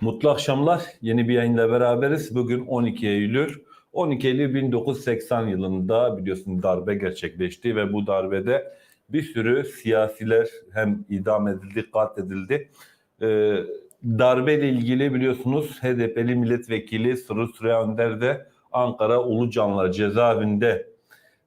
Mutlu akşamlar. Yeni bir yayınla beraberiz. Bugün 12 Eylül. 12 Eylül 1980 yılında biliyorsun darbe gerçekleşti ve bu darbede bir sürü siyasiler hem idam edildi, katledildi. Ee, darbeyle ilgili biliyorsunuz HDP'li milletvekili Sırrı Süreyya Önder de Ankara Ulucanlar cezaevinde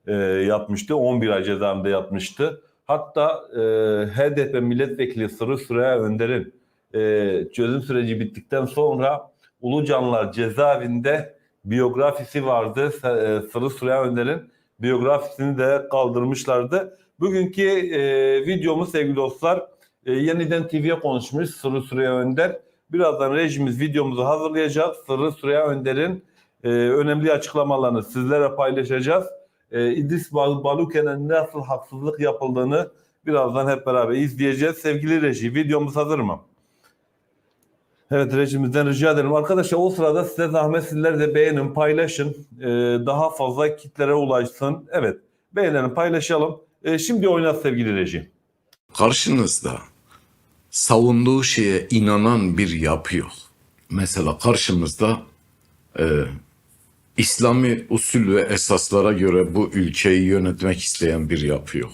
e, yatmıştı. 11 ay cezaevinde yatmıştı. Hatta e, HDP milletvekili Sırrı Süreyya Önder'in e, çözüm süreci bittikten sonra Ulucanlar cezaevinde biyografisi vardı. E, Sırrı Süreyya Önder'in biyografisini de kaldırmışlardı. Bugünkü e, videomuz sevgili dostlar e, yeniden TV'ye konuşmuş Sırrı Süreyya Önder. Birazdan rejimiz videomuzu hazırlayacak. Sırrı Süreyya Önder'in e, önemli açıklamalarını sizlere paylaşacağız. E, İdris Bal Baluken'e nasıl haksızlık yapıldığını birazdan hep beraber izleyeceğiz. Sevgili reji videomuz hazır mı? Evet rejimizden rica ederim. Arkadaşlar o sırada size zahmet sizler de beğenin, paylaşın. E, daha fazla kitlere ulaşsın. Evet beğenelim, paylaşalım. E, şimdi oynat sevgili reji. karşınızda savunduğu şeye inanan bir yapı yok. Mesela karşımızda e, İslami usul ve esaslara göre bu ülkeyi yönetmek isteyen bir yapı yok.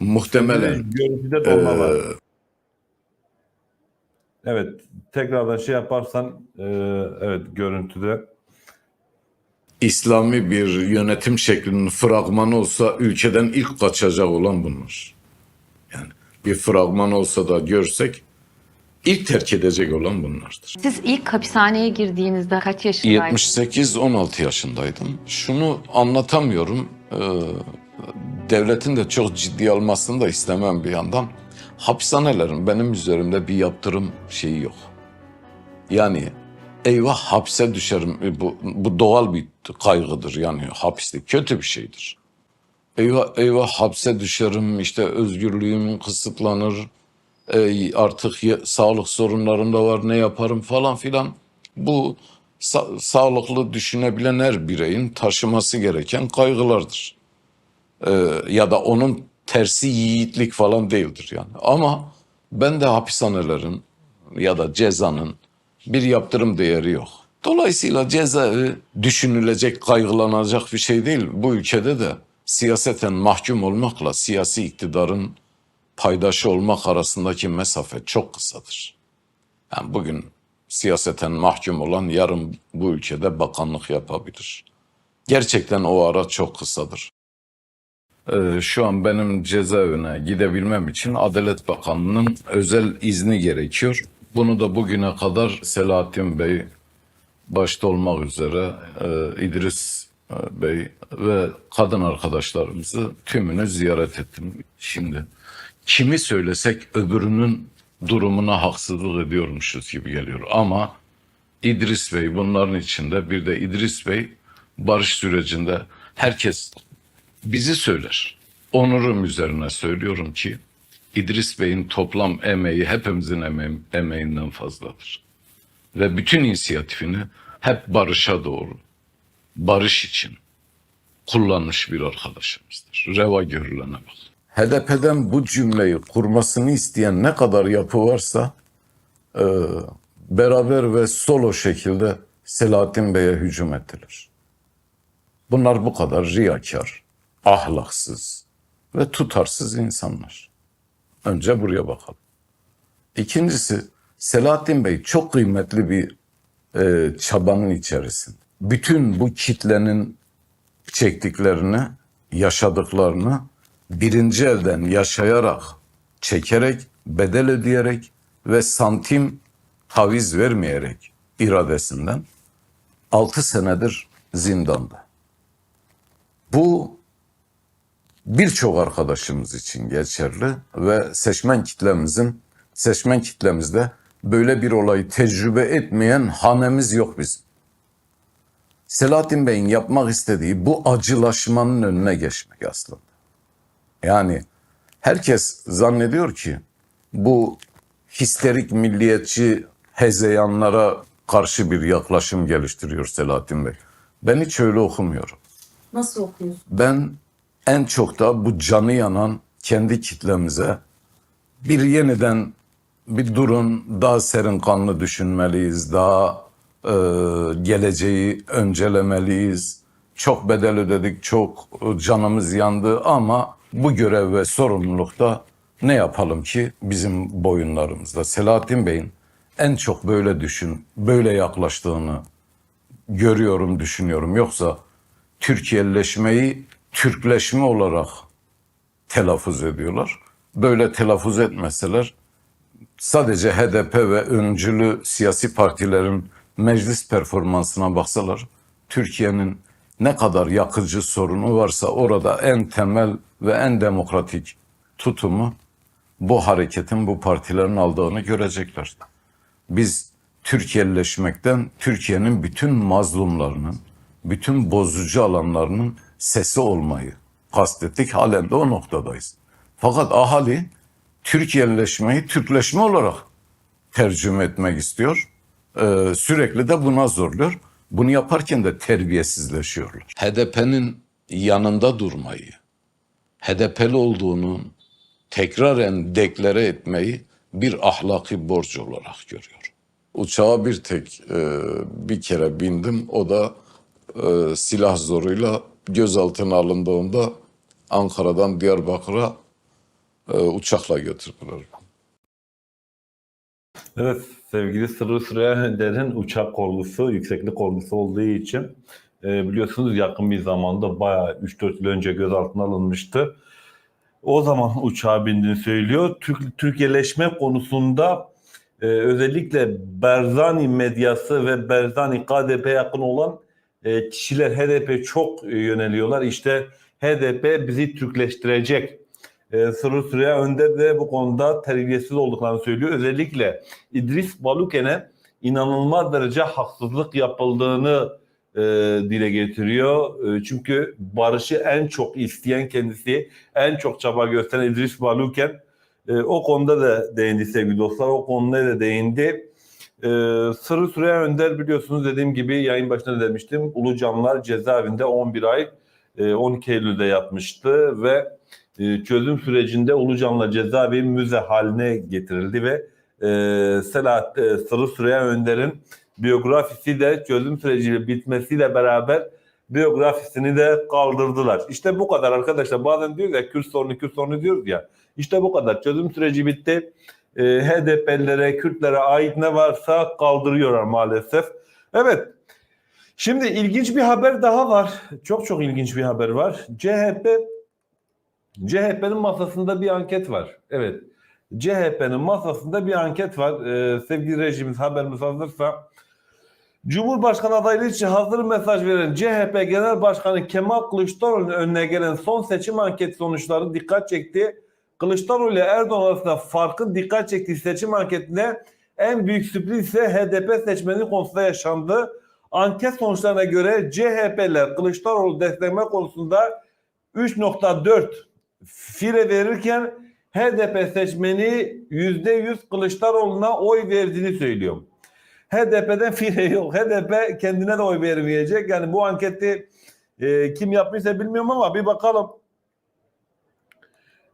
Muhtemelen e, Evet tekrardan şey yaparsan e, evet görüntüde. İslami bir yönetim şeklinin fragmanı olsa ülkeden ilk kaçacak olan bunlar. Yani bir fragman olsa da görsek ilk terk edecek olan bunlardır. Siz ilk hapishaneye girdiğinizde kaç yaşındaydınız? 78-16 yaşındaydım. Şunu anlatamıyorum. Ee, devletin de çok ciddi almasını da istemem bir yandan. Hapishanelerin benim üzerimde bir yaptırım şeyi yok. Yani eyvah hapse düşerim. E, Bu, bu doğal bir kaygıdır yani hapislik kötü bir şeydir. Eyvah eyvah hapse düşerim işte özgürlüğüm kısıtlanır. E, artık ya- sağlık sorunlarım da var ne yaparım falan filan. Bu sa- sağlıklı düşünebilen her bireyin taşıması gereken kaygılardır. E, ya da onun tersi yiğitlik falan değildir yani. Ama ben de hapishanelerin ya da cezanın bir yaptırım değeri yok. Dolayısıyla cezaevi düşünülecek, kaygılanacak bir şey değil. Bu ülkede de siyaseten mahkum olmakla siyasi iktidarın paydaşı olmak arasındaki mesafe çok kısadır. Yani bugün siyaseten mahkum olan yarın bu ülkede bakanlık yapabilir. Gerçekten o ara çok kısadır. Ee, şu an benim cezaevine gidebilmem için Adalet Bakanlığı'nın özel izni gerekiyor. Bunu da bugüne kadar Selahattin Bey başta olmak üzere e, İdris e, Bey ve kadın arkadaşlarımızı tümünü ziyaret ettim. Şimdi kimi söylesek öbürünün durumuna haksızlık ediyormuşuz gibi geliyor. Ama İdris Bey bunların içinde bir de İdris Bey barış sürecinde herkes bizi söyler. Onurum üzerine söylüyorum ki İdris Bey'in toplam emeği hepimizin emeği, emeğinden fazladır. Ve bütün inisiyatifini hep barışa doğru, barış için kullanmış bir arkadaşımızdır. Reva görülene bak. HDP'den bu cümleyi kurmasını isteyen ne kadar yapı varsa e, beraber ve solo şekilde Selahattin Bey'e hücum ettiler. Bunlar bu kadar riyakar, ahlaksız ve tutarsız insanlar. Önce buraya bakalım. İkincisi Selahattin Bey çok kıymetli bir e, çabanın içerisinde. Bütün bu kitlenin çektiklerini, yaşadıklarını birinci elden yaşayarak, çekerek, bedel ödeyerek ve santim taviz vermeyerek iradesinden 6 senedir zindanda. Bu birçok arkadaşımız için geçerli ve seçmen kitlemizin seçmen kitlemizde böyle bir olayı tecrübe etmeyen hanemiz yok bizim. Selahattin Bey'in yapmak istediği bu acılaşmanın önüne geçmek aslında. Yani herkes zannediyor ki bu histerik milliyetçi hezeyanlara karşı bir yaklaşım geliştiriyor Selahattin Bey. Ben hiç öyle okumuyorum. Nasıl okuyorsun? Ben en çok da bu canı yanan kendi kitlemize bir yeniden bir durun, daha serin kanlı düşünmeliyiz, daha e, geleceği öncelemeliyiz. Çok bedel ödedik, çok canımız yandı ama bu görev ve sorumlulukta ne yapalım ki bizim boyunlarımızda. Selahattin Bey'in en çok böyle düşün, böyle yaklaştığını görüyorum, düşünüyorum. Yoksa Türkiye'leşmeyi Türkleşme olarak telaffuz ediyorlar. Böyle telaffuz etmeseler sadece HDP ve öncülü siyasi partilerin meclis performansına baksalar Türkiye'nin ne kadar yakıcı sorunu varsa orada en temel ve en demokratik tutumu bu hareketin, bu partilerin aldığını görecekler. Biz Türkiye'leşmekten Türkiye'nin bütün mazlumlarının, bütün bozucu alanlarının sesi olmayı kastettik. Halen de o noktadayız. Fakat ahali Türkiye'leşmeyi Türkleşme olarak tercüme etmek istiyor. Ee, sürekli de buna zorluyor. Bunu yaparken de terbiyesizleşiyorlar. HDP'nin yanında durmayı, HDP'li olduğunun tekraren deklare etmeyi bir ahlaki borç olarak görüyor. Uçağa bir tek e, bir kere bindim. O da e, silah zoruyla gözaltına alındığımda Ankara'dan Diyarbakır'a e, uçakla götürdüler. Evet sevgili Sırrı Süreyya uçak korkusu, yükseklik korkusu olduğu için e, biliyorsunuz yakın bir zamanda bayağı 3-4 yıl önce gözaltına alınmıştı. O zaman uçağa bindiğini söylüyor. Türk, Türkiye'leşme konusunda e, özellikle Berzani medyası ve Berzani KDP yakın olan e, kişiler HDP çok e, yöneliyorlar. İşte HDP bizi Türkleştirecek. E, Sırrı Süreyya Önder de bu konuda terbiyesiz olduklarını söylüyor. Özellikle İdris Baluken'e inanılmaz derece haksızlık yapıldığını e, dile getiriyor. E, çünkü barışı en çok isteyen kendisi, en çok çaba gösteren İdris Baluken e, o konuda da değindi sevgili dostlar. O konuda da değindi. E, Sırrı Süreyya Önder biliyorsunuz dediğim gibi yayın başında da demiştim. Ulucanlar cezaevinde 11 ay e, 12 Eylül'de yatmıştı ve e, çözüm sürecinde Ulucan'la cezaevi müze haline getirildi ve e, Selahat e, Sırrı Süreyya Önder'in biyografisi de çözüm süreci bitmesiyle beraber biyografisini de kaldırdılar. İşte bu kadar arkadaşlar. Bazen diyoruz ya Kürt sorunu Kürt sorunu diyoruz ya. İşte bu kadar. Çözüm süreci bitti. E, HDP'lilere, Kürtlere ait ne varsa kaldırıyorlar maalesef. Evet. Şimdi ilginç bir haber daha var. Çok çok ilginç bir haber var. CHP CHP'nin masasında bir anket var. Evet. CHP'nin masasında bir anket var. Ee, sevgili rejimiz haberimiz hazırsa. Cumhurbaşkanı adaylığı için hazır mesaj veren CHP Genel Başkanı Kemal Kılıçdaroğlu'nun önüne gelen son seçim anket sonuçları dikkat çekti. Kılıçdaroğlu ile Erdoğan arasında farkın dikkat çektiği seçim anketine en büyük sürpriz ise HDP seçmeni konusunda yaşandı. Anket sonuçlarına göre CHP'ler Kılıçdaroğlu destekleme konusunda 3.4 fire verirken HDP seçmeni %100 Kılıçdaroğlu'na oy verdiğini söylüyor. HDP'den fire yok. HDP kendine de oy vermeyecek. Yani bu anketi e, kim yapmışsa bilmiyorum ama bir bakalım.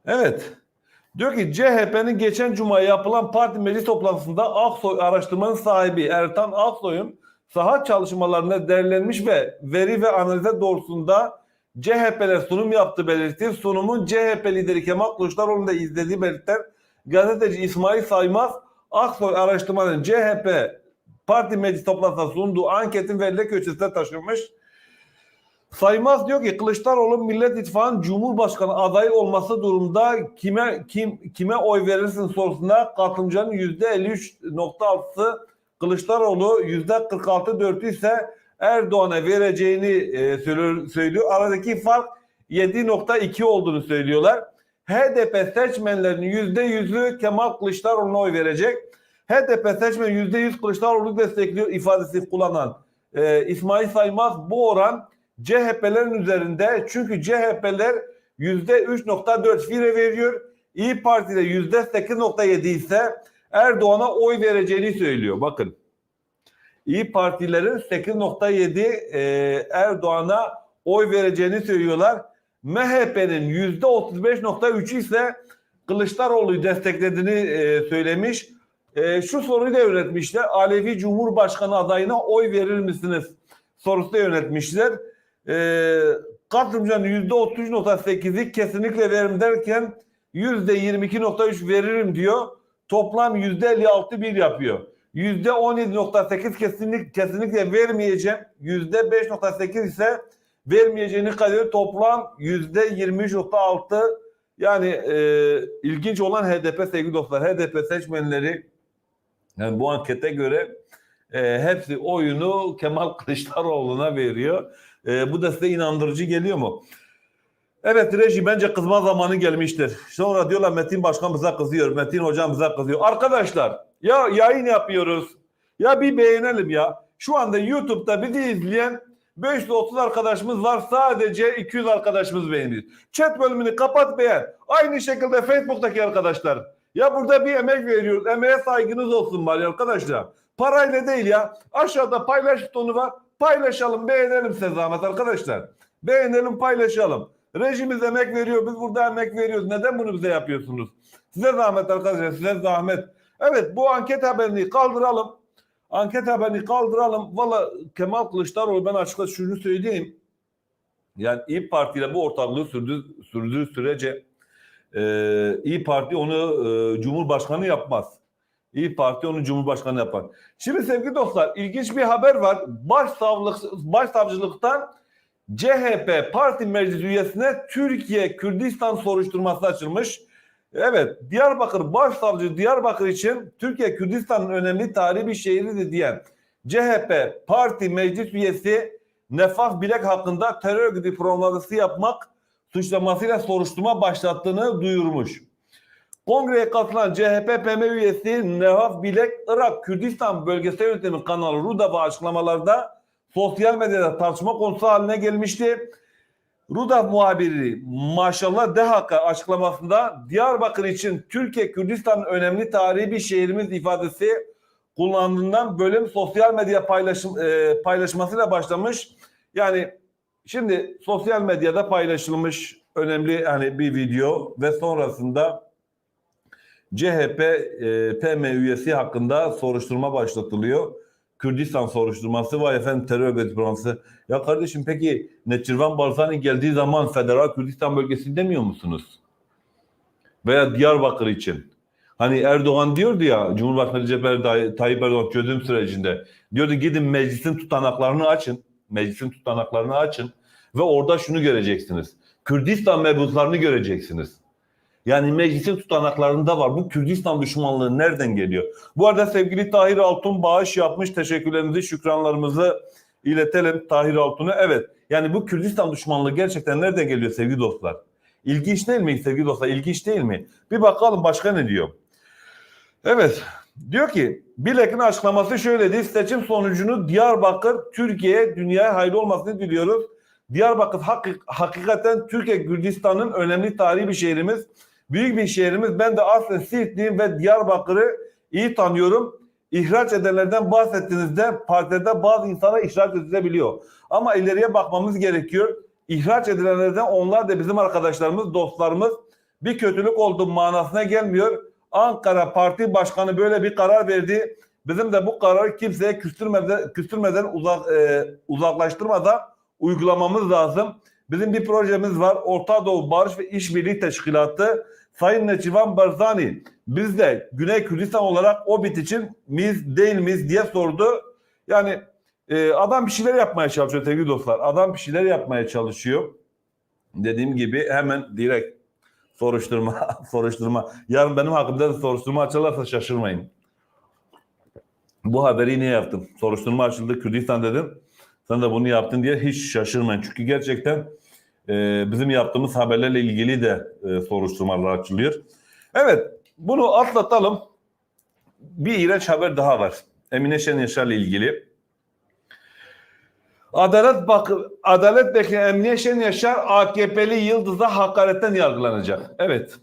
Evet. Diyor ki CHP'nin geçen cuma yapılan parti meclis toplantısında Aksoy araştırmanın sahibi Ertan Aksoy'un saha çalışmalarında derlenmiş ve veri ve analize doğrusunda CHP'ler sunum yaptı belirtti. Sunumun CHP lideri Kemal Kılıçdaroğlu'nun da izlediği belirten gazeteci İsmail Saymaz Aksoy araştırmanın CHP parti meclis toplantısında sunduğu anketin verileri köşesine taşınmış. Saymaz diyor ki Kılıçdaroğlu Millet İttifakı'nın Cumhurbaşkanı adayı olması durumda kime kim kime oy verirsin sorusuna katılımcının %53.6'sı Kılıçdaroğlu %46.4'ü ise Erdoğan'a vereceğini e, söylüyor. Aradaki fark 7.2 olduğunu söylüyorlar. HDP seçmenlerinin %100'ü Kemal Kılıçdaroğlu'na oy verecek. HDP seçmen %100 Kılıçdaroğlu destekliyor ifadesi kullanan e, İsmail Saymaz bu oran CHP'lerin üzerinde çünkü CHP'ler %3.4 fire veriyor. İyi Parti'de %8.7 ise Erdoğan'a oy vereceğini söylüyor. Bakın. İyi Partilerin 8.7 e, Erdoğan'a oy vereceğini söylüyorlar. MHP'nin %35.3 ise Kılıçdaroğlu'yu desteklediğini e, söylemiş. e, şu soruyu da yönetmişler. Alevi Cumhurbaşkanı adayına oy verir misiniz? Sorusu da yönetmişler. E, katılımcının %33.8'i kesinlikle veririm derken %22.3 veririm diyor. Toplam %56 bir yapıyor. %17.8 kesinlik, kesinlikle vermeyeceğim. %5.8 ise vermeyeceğini kalıyor. Toplam %23.6 yani e, ilginç olan HDP sevgili dostlar. HDP seçmenleri yani bu ankete göre e, hepsi oyunu Kemal Kılıçdaroğlu'na veriyor. E, bu da size inandırıcı geliyor mu? Evet reji bence kızma zamanı gelmiştir. Sonra diyorlar Metin Başkan bize kızıyor. Metin Hocam bize kızıyor. Arkadaşlar ya yayın yapıyoruz. Ya bir beğenelim ya. Şu anda YouTube'da bizi izleyen 530 arkadaşımız var. Sadece 200 arkadaşımız beğeniyor. Chat bölümünü kapat beğen. Aynı şekilde Facebook'taki arkadaşlar. Ya burada bir emek veriyoruz. Emeğe saygınız olsun bari arkadaşlar. Parayla değil ya. Aşağıda paylaş butonu var. Paylaşalım, beğenelim size arkadaşlar. Beğenelim, paylaşalım. Rejimiz emek veriyor. Biz burada emek veriyoruz. Neden bunu bize yapıyorsunuz? Size zahmet arkadaşlar. Size zahmet. Evet bu anket haberini kaldıralım. Anket haberini kaldıralım. Valla Kemal Kılıçdaroğlu ben açıkça şunu söyleyeyim. Yani İyi Parti ile bu ortaklığı sürdüğü, sürdüğü sürece e, İyi Parti onu e, Cumhurbaşkanı yapmaz. İyi Parti onu Cumhurbaşkanı yapar. Şimdi sevgili dostlar ilginç bir haber var. Başsavcılık, başsavcılıktan CHP parti meclis üyesine Türkiye Kürdistan soruşturması açılmış. Evet Diyarbakır Başsavcı Diyarbakır için Türkiye Kürdistan'ın önemli tarihi bir şehridir diyen CHP parti meclis üyesi Nefas Bilek hakkında terör örgütü yapmak suçlamasıyla soruşturma başlattığını duyurmuş. Kongreye katılan CHP PM üyesi Nefas Bilek Irak Kürdistan Bölgesel Yönetimi kanalı RUDAV'a açıklamalarda sosyal medyada tartışma konusu haline gelmişti. Rudaf muhabiri Maşallah Dehaka açıklamasında Diyarbakır için Türkiye Kürdistan önemli tarihi bir şehrimiz ifadesi kullandığından bölüm sosyal medya paylaşım, e, paylaşmasıyla başlamış. Yani şimdi sosyal medyada paylaşılmış önemli hani bir video ve sonrasında CHP e, PM üyesi hakkında soruşturma başlatılıyor. Kürdistan soruşturması var efendim terör örgütü programı. Ya kardeşim peki Neçirvan Barzani geldiği zaman Federal Kürdistan bölgesi demiyor musunuz? Veya Diyarbakır için. Hani Erdoğan diyordu ya Cumhurbaşkanı Recep Tayyip Erdoğan çözüm sürecinde. Diyordu gidin meclisin tutanaklarını açın. Meclisin tutanaklarını açın. Ve orada şunu göreceksiniz. Kürdistan mebuslarını göreceksiniz. Yani meclisin tutanaklarında var. Bu Kürdistan düşmanlığı nereden geliyor? Bu arada sevgili Tahir Altun bağış yapmış. Teşekkürlerimizi, şükranlarımızı iletelim Tahir Altun'a. Evet yani bu Kürdistan düşmanlığı gerçekten nereden geliyor sevgili dostlar? İlginç değil mi sevgili dostlar? İlginç değil mi? Bir bakalım başka ne diyor? Evet diyor ki Bilek'in açıklaması şöyledi. Seçim sonucunu Diyarbakır Türkiye'ye dünyaya hayırlı olmasını diliyoruz. Diyarbakır hak- hakikaten Türkiye Kürdistan'ın önemli tarihi bir şehrimiz. Büyük bir şehrimiz. Ben de aslen Siirtliyim ve Diyarbakır'ı iyi tanıyorum. İhraç edenlerden bahsettiğinizde partilerde bazı insana ihraç edilebiliyor. Ama ileriye bakmamız gerekiyor. İhraç edilenlerden onlar da bizim arkadaşlarımız, dostlarımız bir kötülük olduğu manasına gelmiyor. Ankara Parti Başkanı böyle bir karar verdi. Bizim de bu kararı kimseye küstürmeden, küstürmeden uzak, e, uzaklaştırmadan uygulamamız lazım. Bizim bir projemiz var. Orta Doğu Barış ve İşbirliği Teşkilatı. Sayın Neçivan Barzani biz de Güney Kürdistan olarak o bit için miyiz değil miyiz diye sordu. Yani e, adam bir şeyler yapmaya çalışıyor sevgili dostlar. Adam bir şeyler yapmaya çalışıyor. Dediğim gibi hemen direkt soruşturma soruşturma. Yarın benim hakkımda da soruşturma açarlarsa şaşırmayın. Bu haberi niye yaptım? Soruşturma açıldı Kürdistan dedim. Sen de bunu yaptın diye hiç şaşırmayın. Çünkü gerçekten e, bizim yaptığımız haberlerle ilgili de e, soruşturmalar açılıyor. Evet bunu atlatalım. Bir iğrenç haber daha var. Emine Şen Yaşar'la ilgili. Adalet bak Adalet Bekçisi Emine Şen Yaşar AKP'li Yıldız'a hakaretten yargılanacak. Evet.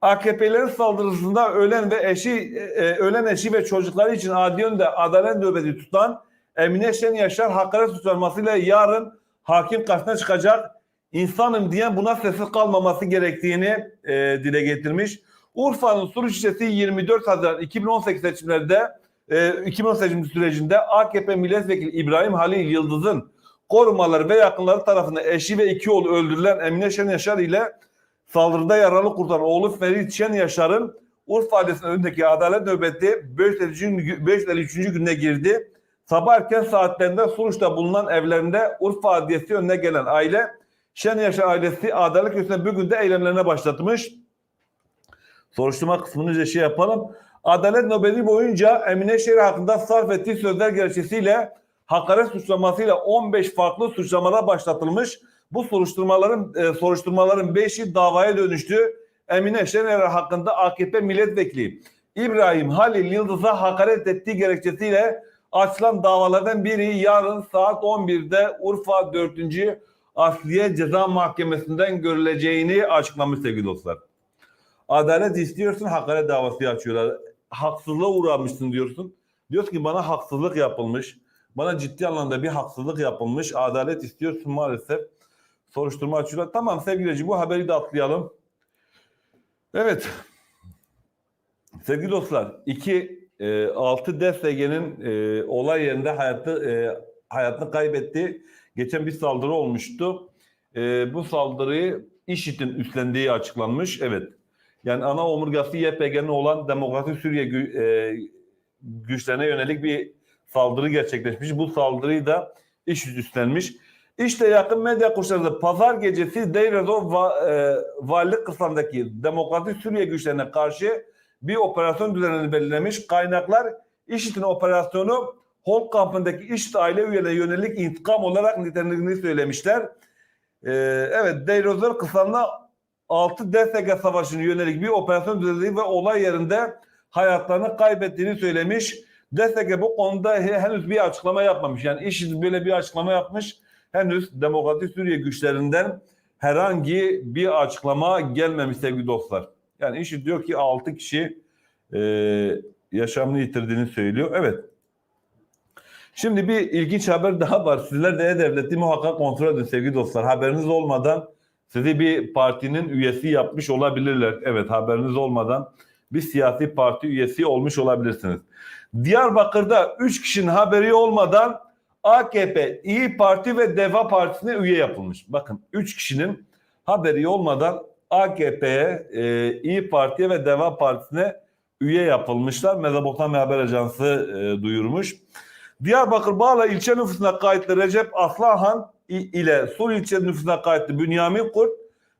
AKP'lerin saldırısında ölen ve eşi e, ölen eşi ve çocukları için Adiyon'da adalet nöbeti tutan Emine Şen Yaşar hakaret suçlamasıyla yarın hakim karşısına çıkacak. İnsanım diyen buna sessiz kalmaması gerektiğini e, dile getirmiş. Urfa'nın Suruç ilçesi 24 Haziran 2018 seçimlerde e, 2010 seçim sürecinde AKP milletvekili İbrahim Halil Yıldız'ın korumaları ve yakınları tarafından eşi ve iki oğlu öldürülen Emine Şen Yaşar ile saldırıda yaralı kurtulan oğlu Ferit Şen Yaşar'ın Urfa Adliyesi'nin önündeki adalet nöbeti 553. 553. gününe girdi. Sabah erken saatlerinde Suruç'ta bulunan evlerinde Urfa Adliyesi önüne gelen aile Şen Yaşar ailesi adalet köşesinde bugün de eylemlerine başlatmış. Soruşturma kısmını şey yapalım. Adalet nöbeti boyunca Emine Şehir hakkında sarf ettiği sözler gerekçesiyle hakaret suçlamasıyla 15 farklı suçlamada başlatılmış. Bu soruşturmaların e, soruşturmaların 5'i davaya dönüştü. Emine Şener hakkında AKP milletvekili İbrahim Halil Yıldız'a hakaret ettiği gerekçesiyle açılan davalardan biri yarın saat 11'de Urfa 4. Asliye Ceza Mahkemesi'nden görüleceğini açıklamış sevgili dostlar. Adalet istiyorsun hakaret davası açıyorlar. Haksızlığa uğramışsın diyorsun. Diyorsun ki bana haksızlık yapılmış. Bana ciddi anlamda bir haksızlık yapılmış. Adalet istiyorsun maalesef. Soruşturma açıyorlar. Tamam sevgileci bu haberi de atlayalım. Evet. Sevgili dostlar, 2 e, 6 DSG'nin e, olay yerinde hayatı e, hayatını kaybetti. Geçen bir saldırı olmuştu. E, bu saldırıyı IŞİD'in üstlendiği açıklanmış. Evet. Yani ana omurgası YPG'nin olan Demokratik Suriye gü- e, güçlerine yönelik bir saldırı gerçekleşmiş. Bu saldırıyı da IŞİD üstlenmiş. İşte yakın medya kuşları pazar gecesi Deir ez-Zor va, e, valilik kısmındaki Demokratik Suriye güçlerine karşı bir operasyon düzenini belirlemiş. Kaynaklar IŞİD'in operasyonu Hol kampındaki IŞİD aile üyelerine yönelik intikam olarak nitelendiğini söylemişler. Ee, evet Deir ez-Zor kısalığına 6 DSG savaşına yönelik bir operasyon düzenlediği ve olay yerinde hayatlarını kaybettiğini söylemiş. DSG bu konuda he- henüz bir açıklama yapmamış. Yani IŞİD böyle bir açıklama yapmış. Henüz Demokratik Suriye güçlerinden herhangi bir açıklama gelmemiş sevgili dostlar. Yani IŞİD diyor ki 6 kişi e, yaşamını yitirdiğini söylüyor. Evet. Şimdi bir ilginç haber daha var. Sizler de E-Devlet'i muhakkak kontrol edin sevgili dostlar. Haberiniz olmadan sizi bir partinin üyesi yapmış olabilirler. Evet haberiniz olmadan bir siyasi parti üyesi olmuş olabilirsiniz. Diyarbakır'da 3 kişinin haberi olmadan AKP, İyi Parti ve Deva Partisi'ne üye yapılmış. Bakın 3 kişinin haberi olmadan AKP'ye, e, İyi Parti'ye ve Deva Partisi'ne üye yapılmışlar. Mezopotamya Haber Ajansı e, duyurmuş. Diyarbakır Bağla ilçe nüfusuna kayıtlı Recep Aslahan i- ile Sur ilçe nüfusuna kayıtlı Bünyamin Kurt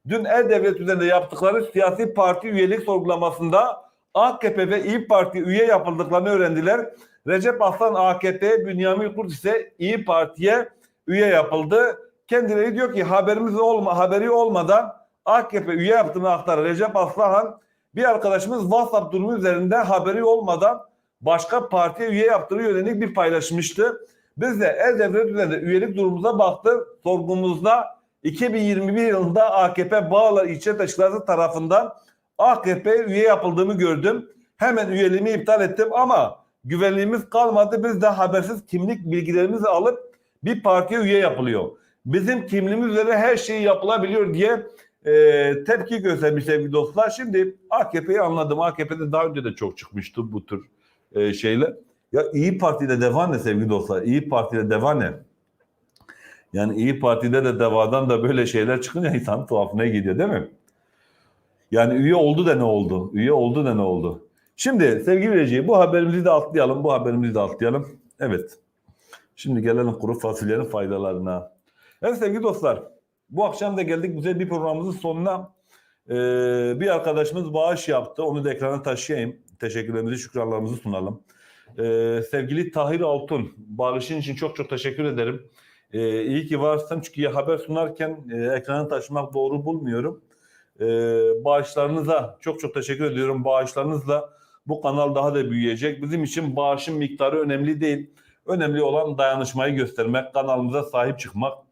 dün E-Devlet üzerinde yaptıkları siyasi parti üyelik sorgulamasında AKP ve İyi Parti üye yapıldıklarını öğrendiler. Recep Aslan AKP, Bünyamin Kurt ise İyi Parti'ye üye yapıldı. Kendileri diyor ki haberimiz olma, haberi olmadan AKP üye yaptığını aktarır. Recep Aslan bir arkadaşımız WhatsApp durumu üzerinde haberi olmadan başka partiye üye yaptığını yönelik bir paylaşmıştı. Biz de E-Devlet üzerinde üyelik durumumuza baktık. Sorgumuzda 2021 yılında AKP Bağlar ilçe teşkilatı tarafından AKP üye yapıldığımı gördüm. Hemen üyeliğimi iptal ettim ama güvenliğimiz kalmadı. Biz de habersiz kimlik bilgilerimizi alıp bir partiye üye yapılıyor. Bizim kimliğimiz üzerine her şey yapılabiliyor diye e, tepki göstermiş sevgili dostlar. Şimdi AKP'yi anladım. AKP'de daha önce de çok çıkmıştı bu tür e, şeyler. Ya İyi Parti'de deva ne sevgili dostlar? İyi Parti'de deva ne? Yani İyi Parti'de de devadan da böyle şeyler çıkınca insan tuhafına gidiyor değil mi? Yani üye oldu da ne oldu? Üye oldu da ne oldu? Şimdi sevgili Recep bu haberimizi de atlayalım. Bu haberimizi de atlayalım. Evet. Şimdi gelelim kuru fasulyenin faydalarına. Evet sevgili dostlar. Bu akşam da geldik güzel bir programımızın sonuna. Ee, bir arkadaşımız bağış yaptı. Onu da ekrana taşıyayım. Teşekkürlerimizi, şükranlarımızı sunalım. Ee, sevgili Tahir Altun, bağışın için çok çok teşekkür ederim. Ee, iyi ki varsın çünkü haber sunarken e, ekranı taşımak doğru bulmuyorum. Ee, bağışlarınıza çok çok teşekkür ediyorum. Bağışlarınızla bu kanal daha da büyüyecek. Bizim için bağışın miktarı önemli değil. Önemli olan dayanışmayı göstermek, kanalımıza sahip çıkmak.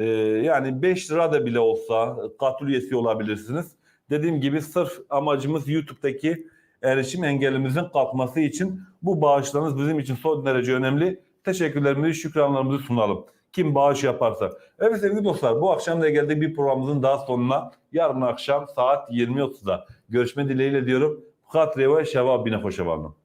Ee, yani 5 lira da bile olsa katıl üyesi olabilirsiniz. Dediğim gibi sırf amacımız YouTube'daki erişim engelimizin kalkması için bu bağışlarınız bizim için son derece önemli. Teşekkürlerimizi, şükranlarımızı sunalım. kim bağış yaparsa. Evet sevgili dostlar bu akşam da geldik bir programımızın daha sonuna. Yarın akşam saat 20.30'da görüşme dileğiyle diyorum. Katre ve şevabine hoşçakalın.